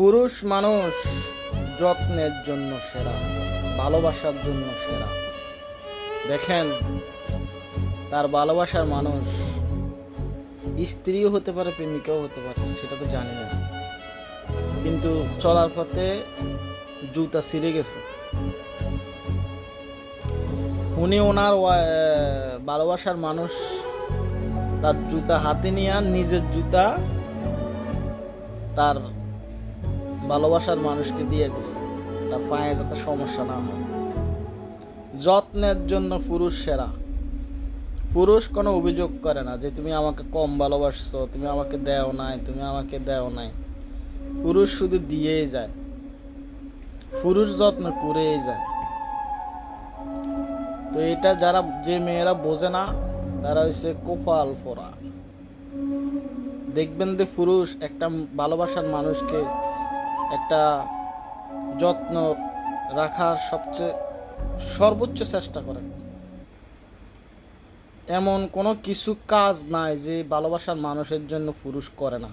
পুরুষ মানুষ যত্নের জন্য সেরা, ভালোবাসার জন্য সেরা। দেখেন, তার ভালোবাসার মানুষ স্ত্রীও হতে পারে, প্রেমিকাও হতে পারে, সেটা তো জানি না। কিন্তু চলার পথে জুতা ছিঁড়ে গেছে। উনি ওনার ভালোবাসার মানুষ, তার জুতা হাতে নিয়ে নিজের জুতা তার ভালোবাসার মানুষকে দিয়ে দিছে। তার পায়ে যাতে সমস্যা না হয়। যত্নের জন্য পুরুষ সেরা। পুরুষ কোনো অভিযোগ করে না যে, তুমি আমাকে কম ভালোবাসছো, তুমি আমাকে দেও নাই, তুমি আমাকে দেও নাই। পুরুষ শুধু দিয়েই যায়। পুরুষ যত্ন করেই যায়। তো এটা যারা, যে মেয়েরা বোঝে না, তারা হচ্ছে কোপাল পরা দেখবেন যে পুরুষ একটা ভালোবাসার মানুষকে একটা যত্ন রাখার সবচেয়ে সর্বোচ্চ চেষ্টা করে। এমন কোনো কিছু কাজ নাই যে ভালোবাসার মানুষের জন্য পুরুষ করে না।